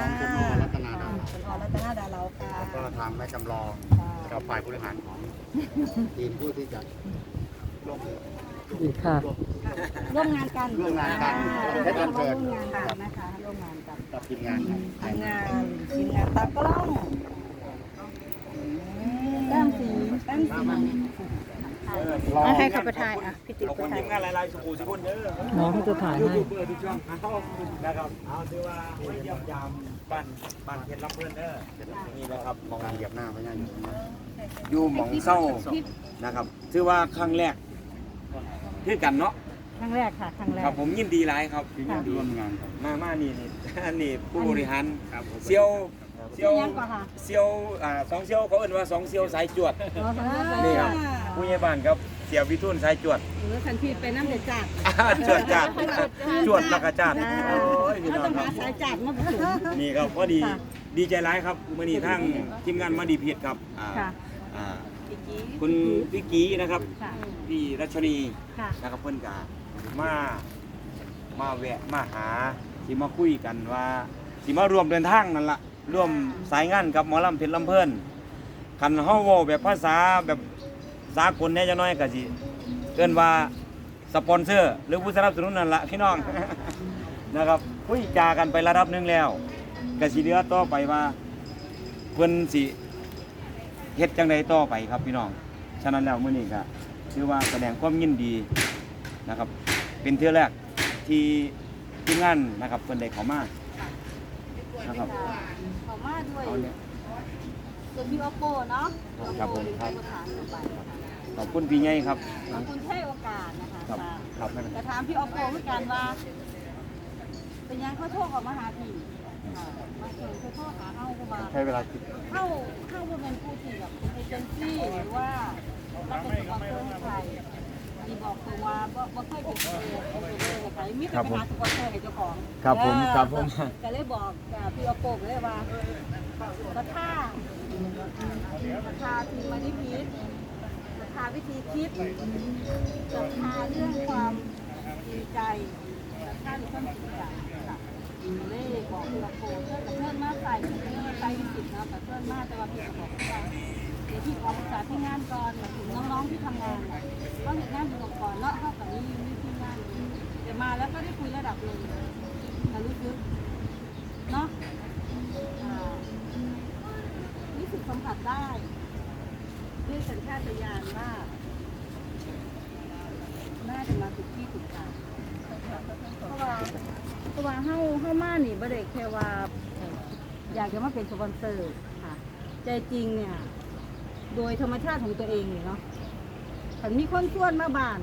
ของคุณอรัตนาดาคุณอรัตนาดาเราค่ะแล้วก็ทางแม่จำลองค่ะแล้วก็ฝ่ายบริหารของทีมผู้ที่จะร่วมอีกค่ะ ร่วมงานกันร่วมงานกันอ่ให้การเชิญร่วมงานกันนะคะร่วมงานกันกับทีมงานครับทีมงานทีมงานตากล้องแต้มสีแต้มสี รอให้ขับไปถ่ายอะพี่ติ๊กขอบไปคุณถ่าทียมงานหลายๆสุขุมสุขนเด้อน้องเขาจะถ่ายยูให้ ทูบเบอร์ทุกช่องเอานะครับเอาถือว่ามาเยี่ยมยามบ้านบ้านเพชรลำเพื่อนเด้อนี่นะครับมองการเหยียบหน้าไม่ใช่อยู่นะอยู่หมองเศร้านะครับถือว่าครั้งแรกคือกันเนาะครั้งแรกค่ะครั้งแรก ครับผมยินดีหลายครับทีมงานร่วมงานครับมามานี่นี่อันนี้ผู้บริหารครับผมเซียวเซียวยังก่อนค่ะเซียวอ่าสองเซียวเขาเอ่นว่าสองเซียวสายจวด นี่ครับ ผู้ใหญ่บ้านครับเสียวิทุนสายจวดหรือคันพี่ไปน้ำเด็ดจัดจวดจัดจวดแล้วก็จัดโอ้ยพี่เราน้อต้องงคหารับสายจัดมาผสมนี่ครับพอดีค่ะดีใจร้ายครับมื่อนี้ทั้งทีมงานมาดีเพียรครับอ่าค่ะอ่าคุณพี่กีนะครับค่ะพี่รัชนีค่ะนะครับเพิ่นกามามาแวะมาหาที่มาคุยกันว่าที่มารวมเดินทางนั่นละร่วมสายงานกับหมอลำเพชรลำเพิ่นคันเฮาเว้าแบบภาษาแบบ สากลแหน่จักหน่อยก็สิเอิ้นว่าสปอนเซอร์ หรือผู้สนับสนุนนั่นละพี่น้อง นะครับคุยจากันไประดับหนึงแล้วก็สิเหลือต่อไปว่าเพิ่นสิเฮ็ดจังไดต่อไปครับพี่น้อง ฉะนั้นแล้วมื้อนี้ก็ถือว่าแสดงความยินดีนะครับ เป็นเทื่อแรกที่ทีมงานนะครับเพิ่นได้เข้ามานะครับขอมาด้วยเอาเนี่ย ส่วนพี่โอโปเนาะครับผมเป็นประธานลงไป ขอบคุณพี่ใหญ่ครับ ขอบคุณที่ให้โอกาสนะคะครับค่ะครับไม่เป็นไร จะถามพี่โอโปเหมือนกันว่า เป็นยังเขาโทรออกมาหาพี่ค่ะมาเชิญเขาโทรหาเฮาเพราะว่าใช้เวลาคิดเข้าเข้ามาเป็นผู้ที่แบบเป็นเอเจนซี่หรือว่ารับเป็นสปอนเซอร์ให้ใครมีบอกตัวว่าบ่บ่เคยเป็นเอเจนซี่ให้ใครมีแต่ไปหาสปอนเซอร์ให้เจ้าของ ครับผมเออครับผม ก็เลยบอกกับพี่โอโปก็เลยว่าราคาราคาที่มาได้พีท ราวิธีคิดราคาเรื่องความจริงใจราคาในความจริงใจค่ะเล่บอกพี่โอโปเพื่อนกับเพื่อนมาใส่เพื่อนมาใส่วิสิตนะแต่เพื่อนมาแต่ว่าพี่ก็บอกว่าเดี๋ยวพี่ขอปรึกษาที่งานก่อนมาถึงน้องๆที่ทำงานน่ะก็เห็นงานอยู่ก่อนเนาะเข้ากับนี่มีที่งานเดี๋ยวมาแล้วก็ได้คุยระดับหนึ่งแต่รู้สึกเนาะอ่ารู้สึกสัมผัสได้ ด้วยสัญชาตญาณว่าน่าจะมาถูกที่ถูกทางเพราะว่าเพราะว่าเฮาเฮามานี่บ่ได้แค่ว่า อยากจะมาเป็นสปอนเซอร์ค่ะ ใจจริงเนี่ย โดยธรรมชาติของตัวเองเนี่ยเนาะถ้ามีคนชวนมาบ้าน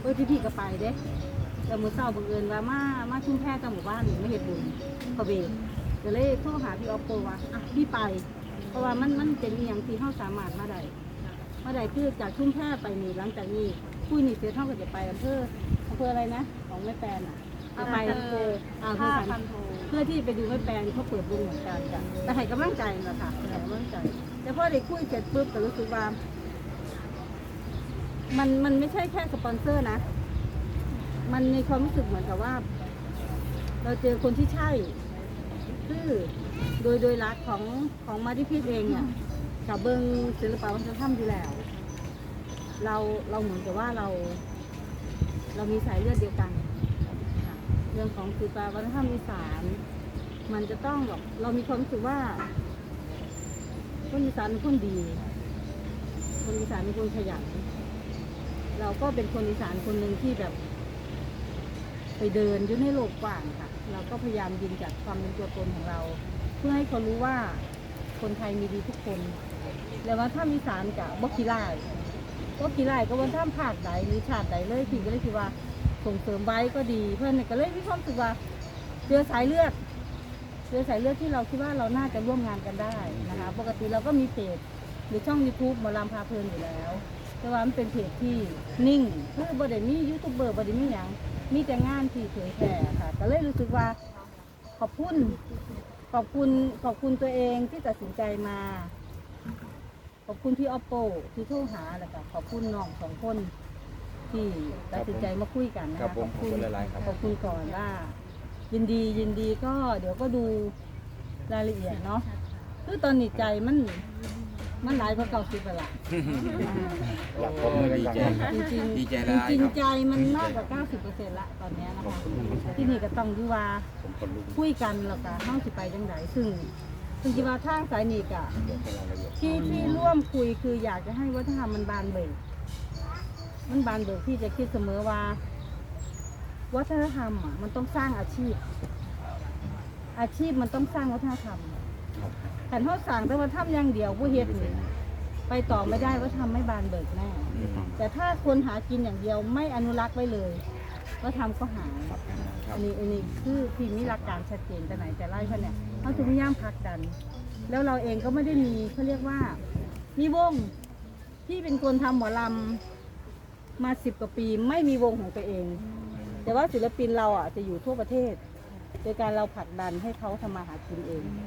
เออพี่ๆก็ไปเด้แต่มือเศร้าบังเอิญว่ามามาชุมแพรกับหมู่บ้านนี่ไม่เห็นบุญพอเบรกก็เลยโทรหาพี่ออปโปว่าอะพี่ไป เพราะว่ามันมันเป็นอหย่างที่เขาสามารถมาได้มาได้คือจากชุมแพรไปนี่หลังจากนี้คุยนี่เสียเท่ากับจะไปอำเภออำเภออะไรนะ ของแม่แปนอะจะไปอำเภออ่าอำเภอพันโทเพื่อที่ไปดูแม่แปนเขาเปิดวงเหมือนกันจ้ะแต่ให้กำลังใจนั่นแหละค่ะให้กำลังใจ แต่พอได้คุยเสร็จปุ๊บก็รู้สึกว่ามันมันไม่ใช่แค่สปอนเซอร์นะ มันในความรู้สึกเหมือนกับว่า เราเจอคนที่ใช่ คือ โดยโดยรักของของมาดิพิษเองเนี่ยกับเบิงศิลปะวัฒนธรรมอยู่แล้ว เราเราเหมือนกับว่าเรา เรามีสายเลือดเดียวกันค่ะเรื่องของศิลปะวัฒนธรรมอีสาน มันจะต้องแบบเรามีความรู้สึกว่าคนอีสานเป็นคนดี คนอีสานเป็นคนขยัน เราก็เป็นคนอีสานคนหนึ่งที่แบบ ไปเดินอยู่ในโลกกว้างค่ะ เราก็พยายามยืนจัดความเป็นตัวตนของเราเพื่อให้เขารู้ว่าคนไทยมีดีทุกคน แล้วว่าถ้ามีสารกับบกีไลายบกีไลก็วันท่ามภาคใดหรือชาติใดเลยพี่ก็เลยคิดว่าส่งเสริมไว้ก็ดี เพื่อนก็เลยมีความรู้สึกว่าเชื้อสายเลือดเชื้อสายเลือดที่เราคิดว่าเราน่าจะร่วมงานกันได้นะคะ ปกติเราก็มีเพจหรือช่อง YouTube หมอลำพาเพลินอยู่แล้ว แต่ว่ามันเป็นเพจที่นิ่งคือบไดมียูทูบเบอร์บไดมีอย่างมีแต่งานที่เผยแผ่ค่ะ ก็เลยรู้สึกว่าขอบคุณ ขอบคุณขอบคุณตัวเองที่ตัดสินใจมา ขอบคุณพี่ออปโปที่โทรหาแล้วก็ขอบคุณน้องสองคนที่ตัดสินใจมาคุยกันนะครัคะบผมขอบคุณหลายๆครับ ขอบคุณก่อนว่า ยินดียินดีก็เดี๋ยวก็ดูรายละเอียดเนาะคือตอนนี้ใจมัน มันหลายกว่าเก่าสิบไปละอยากผมเลยดีกันใจครับจริงๆดีใจจหลายริงครับๆใจมันมากกว่า90%ละตอนเนี้ยนะคะที่นี่ก็ต้องดูว่าผมคนลุกคุยกันแล้วก็เฮาสิไปจังไดซึ่งซึ่งคิดว่าทางสายนี้ก็เดี๋ยวเป็นรายละเอียดที่ที่ร่วมคุยคืออยากจะให้วัฒนธรรมมันบานเบิกมันบานเบิกที่จะคิดเสมอว่า วัฒนธรรมอะมันต้องสร้างอาชีพ อาชีพมันต้องสร้างวัฒนธรรม แต่ถ้าสั่งแต่ว่าทำอย่างเดียวผู้เฮ็ดนี่ไปต่อไม่ได้ว่าทำไม่บานเบิกแน่แต่ถ้าคนหากินอย่างเดียวไม่อนุรักษ์ไว้เลยก็ทำก็หายอันนี้อันนี้คือที่มีหลักการชัดเจนแต่ไหนแต่ไรเขาเนี่ยเขาจะพยายามผลักดัน แล้วเราเองก็ไม่ได้มีเขาเรียกว่า มีวงที่เป็นคนทำหมอลำมาสิบกว่าปีไม่มีวงของตัวเอง แต่ว่าศิลปินเราอะจะอยู่ทั่วประเทศ โดยการเราผลักดันให้เขาทำมาหากินเองนะ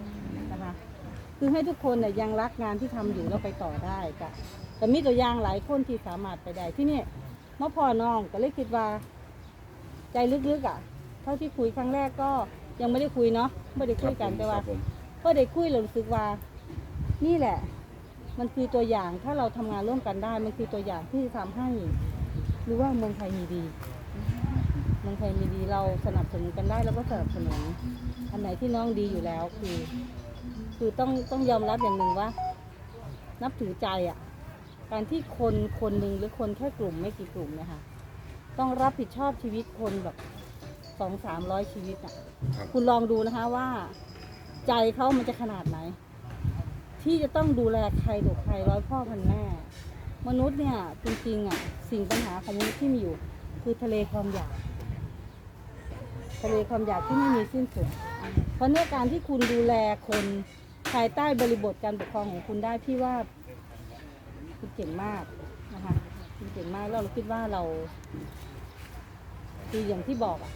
คะคือให้ทุกคนเนี่ยยังรักงานที่ทำอยู่แล้วไปต่อได้จ้ะแต่มีตัวอย่างหลายคนที่สามารถไปได้ที่นี่เมื่อพ่อน้องก็เลยคิดว่า ใจลึกๆอะ เท่าที่คุยครั้งแรกก็ยังไม่ได้คุยเนาะไม่ได้คุยกันแต่ว่าครับผมก็ได้คุยเรารู้สึกว่า นี่แหละ มันคือตัวอย่างถ้าเราทำงานร่วมกันได้ มันคือตัวอย่างที่ทำให้รู้ว่าเมืองไทยมีดีเมืองไทยมีดีเราสนับสนุนกันได้แล้วก็สนับสนุนอันไหนที่น้องดีอยู่แล้วคือ คือต้องต้องยอมรับอย่างหนึ่งว่า นับถือใจอะ่ะ การที่คนคนหนึ่งหรือคนแค่กลุ่มไม่กี่กลุ่มเนะคะต้องรับผิดชอบชีวิตคนแบบสองสามร้อยชีวิตอะ ครับคุณลองดูนะคะว่า ใจเขามันจะขนาดไหน ที่จะต้องดูแลใครต่อใครร้อยพ่อพันแม่ มนุษย์เนี่ยจริงๆอะสิ่งปัญหาของมนุษย์ที่มีอยู่ คือทะเลความอยาก ทะเลความอยากที่ไม่มีสิ้นสุด เพราะเนี่ยการที่คุณดูแลคน ภายใต้บริบทการปกครองของคุณได้พี่ว่าคุณเก่งมากนะคะคุณเก่งมากแล้วเราคิดว่าเราคืออย่างที่บอกอะ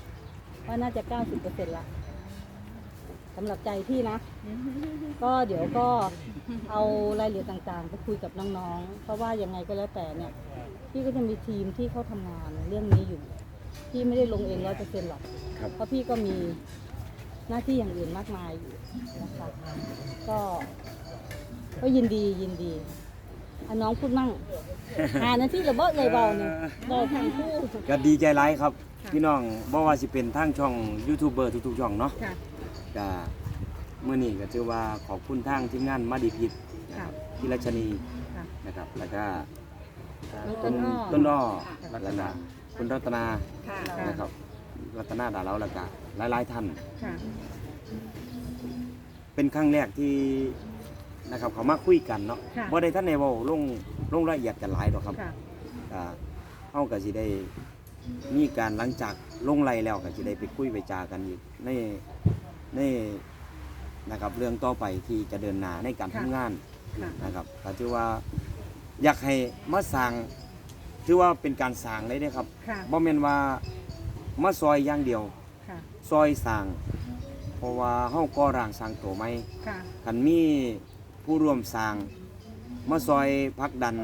ว่าน่าจะเก้าสิบเปอร์เซ็นต์ละสำหรับใจพี่นะ ก็เดี๋ยวก็เอารายละเอียดต่างๆ ไปคุยกับน้องๆ เพราะว่ายังไงก็แล้วแต่เนี่ย พี่ก็จะมีทีมที่เขาทำงานเรื่องนี้อยู่ พี่ไม่ได้ลงเองร้อยเปอร์เซ็นต์หรอก ครับ เพราะพี่ก็มี หน้าที่อย่างอื่นมากมายอยู่นะคะก็ ก็ยินดียินดีอะน้องพูดมั่งหานาที่ระเบิดเลยเบาเนี่ยเบาทั้งคู่ ก็ดีใจหลายครับค่ะพี่น้องบ่ว่าสิเป็นทางช่องยูทูบเบอร์ทุกๆช่องเนาะค่ะ ก็เมื่อนี้ก็ถือว่าขอบคุณทางทีมงานมาดีพิษนะครับพี่รัชนีค่ะนะครับแล้วก็น้องต้ต้นนอ้อ ต้นอ้อค่ะแล้วก็คุณรัตนาค่ะ นะครับ รัตนาดาเราแล้วก็หลายๆท่าน ค่ะ เป็นครั้งแรกที่นะครับเขามาคุยกันเนาะค่ะ บ่ได้ท่านในเว้าลงลงรายละเอียดกันหลายดอกครับค่ะ อ่าเฮาก็สิได้มีการหลังจากลงไล่แล้วก็สิได้ไปคุยไปจากันอีกในในนะครับเรื่องต่อไปที่จะเดินหน้าในการทำงาน ค่ะ นะครับก็ถือว่าอยากให้มาสร้างถือว่าเป็นการสร้างเลยเด้ครับค่ะ บ่แม่นว่า มาซอยอย่างเดียว ค่ะ ซอยสร้าง เพราะว่าเฮาก่อร่างสร้างตัวใหม่ค่ะ คันมีผู้ร่วมสร้าง มาซอยพักดัน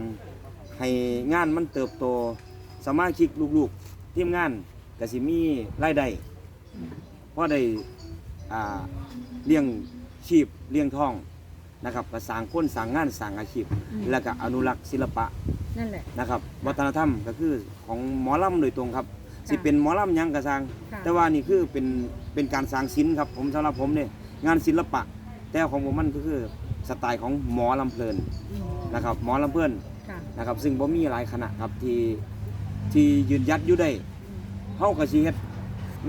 ให้งานมันเติบโต สมาชิกลูกๆทีมงานก็สิมีรายได้เพราะได้อ่าเลี้ยงชีพเลี้ยงท้องนะครับก็สร้างคนสร้างงานสร้างอาชีพ อืม แล้วก็อนุรักษ์ศิลปะนั่นแหละ นะครับ วัฒนธรรมก็คือของหมอลำโดยตรงครับค่ะ สิเป็นหมอลำหยังกระสร้างค่ะ แต่ว่านี่คือเป็นเป็นการสร้างศิลป์ครับผมสำหรับผมเนี่ยงานศิลปะ แต่ของผมมันก็คือสไตล์ของหมอลำเพลินอืมนะครับหมอลำเพลิน ค่ะ นะครับซึ่งผมมีหลายคณะครับที่ที่ยืนยัดอยู่ได้เฮาก็สิเฮ็ด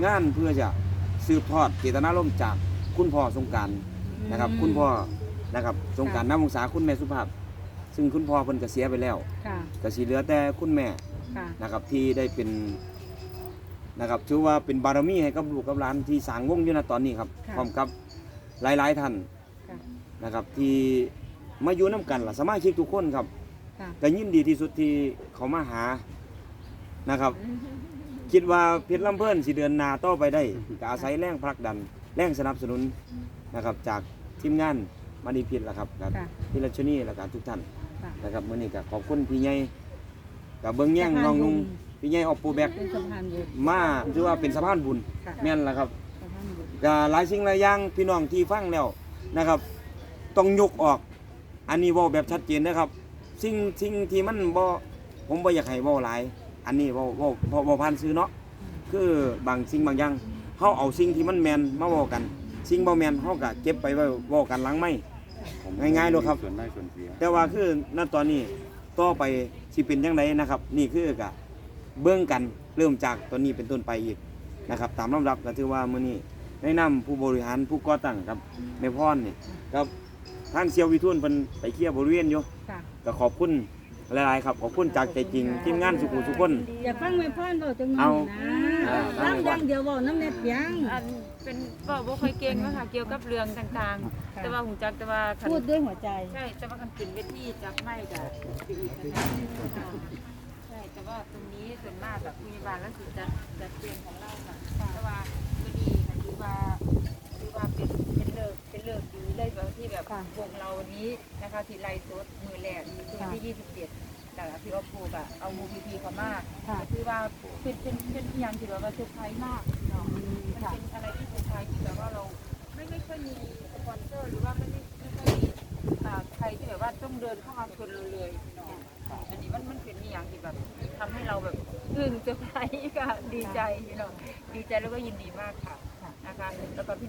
งานเพื่อจะสืบทอดเจตนารมณ์จากคุณพ่อสงกรารนะครับ คุณพ่อนะครับสงกรารน้ำวงศาคุณแม่สุภาพ ซึ่งคุณพ่อเพิ่นก็เสียไปแล้วค่ะ ก็สิเหลือแต่คุณแม่ค่ะ นะครับที่ได้เป็น นะครับถือว่าเป็นบารมีให้กับลูกกับหลานที่สร้างวงอยู่ณตอนนี้ครับค่ะพร้อมกับหลายๆท่านค่ะ นะครับที่มาอยู่น้กันล่ะสมาชิกทุกคนครับค่ะก็ยินดีที่สุดที่เขามาหานะครับ คิดว่าเพชรลำเพิ่นสิเดินหนาต่อไปได้ก็อาศัยแรงผลักดัน แรงสนับสนุนนะครับ จากทีมงานมานีพิษละครับกับค่ะ พี่รัชนีและการทุกท่านค่ะ นะครับมื้อนี้ก็ขอบคุณพี่ใหญ่กับเบิ้งแย่งน้องนุ่ง พี่ใหญ่ออกปูแบกเป็นสะพานบุญมาถือว่าเป็นสะพานบุญค่ะแม่นละครับสะพานบุญก็หลายสิ่งหลายอย่างพี่น้องที่ฟังแล้วนะครับ ต้องยกออก อันนี้เว้าแบบชัดเจนนะครับ สิ่งสิ่งที่มันบ่ผมบ่อยากให้เว้าหลาย อันนี้เว้าเว้าเว้าเว้าผ่านซื้อเนาะคือบางสิ่งบางอย่างเฮาเอาสิ่งที่มันแม่นมาเว้ากัน สิ่งบ่แม่นเฮาก็เก็บไปไว้เว้ากันหลังไม่ ง่ายๆเลยครับ ส่วนได้ส่วนเสียแต่ว่าคือณตอนนี้ต่อไปสิเป็นจังไดนะครับ นี่คือกะ เบื้องกันเริ่มจากตอนนี้เป็นต้นไปอีกนะครับ ตามลำดับก็ถือว่ามื้อนี้แนะนำผู้บริหารผู้ก่อตั้งครับแม่พรนี่ครับทางเซียววิทูลเพิ่นไปเคลียร์บริเวณอยู่ค่ะก็ขอบคุณหลายๆครับขอบคุณจากใจจริงทีมงานสุขุสุขคน อยากฟังแม่พ่อนเบาจังหน่เอาอยนะเอาร่ำอย่างเดียวเบาน้ำเน็ตเพียง อันเป็นก็บ่ค่อยเก่งเนาะค่ะเกี่ยวกับเรื่องต่างๆ แต่ว่าหูจักแต่ว่าคันพูดด้วยหัวใจ ใช่แต่ว่าคันเป็นเวทีจักไม่ก็สิอีกนะค่ะใช่แต่ ว่าตรงนี้ส่วนมากแบบพยาบาลแล้วสิจัดจัดเตียงของเราค่ะแต่ว่าก็ดีคือว่าถือว่าเป็นเป็นเลิกเป็นเลิกดีได้แบบที่แบบวงเราวันนี้นะคะที่ไล่สดมือแรกคือวันที่27แต่พี่อ๊อฟปูกอะเอามูพีพีเขามาค่ะคือว่าเป็นเป็นเป็นอย่างที่แบบว่าเซอร์ไพรส์มากเนาะมันเป็นอะไรที่เซอร์ไพรส์ที่แบบว่าเราไม่ไม่ค่อยมีสปอนเซอร์หรือว่าไม่ไม่ไม่ค่อยมี อ่าใครที่แบบว่าต้องเดินเข้ามาชนเราเลยเนาะอันนี้มันมันเป็นอย่างที่แบบทำให้เราแบบอึ้งเซอร์ไพรส์ค่ะดีใจเนาะดีใจแล้วก็ยินดีมากค่ะนะคะแล้วก็พี่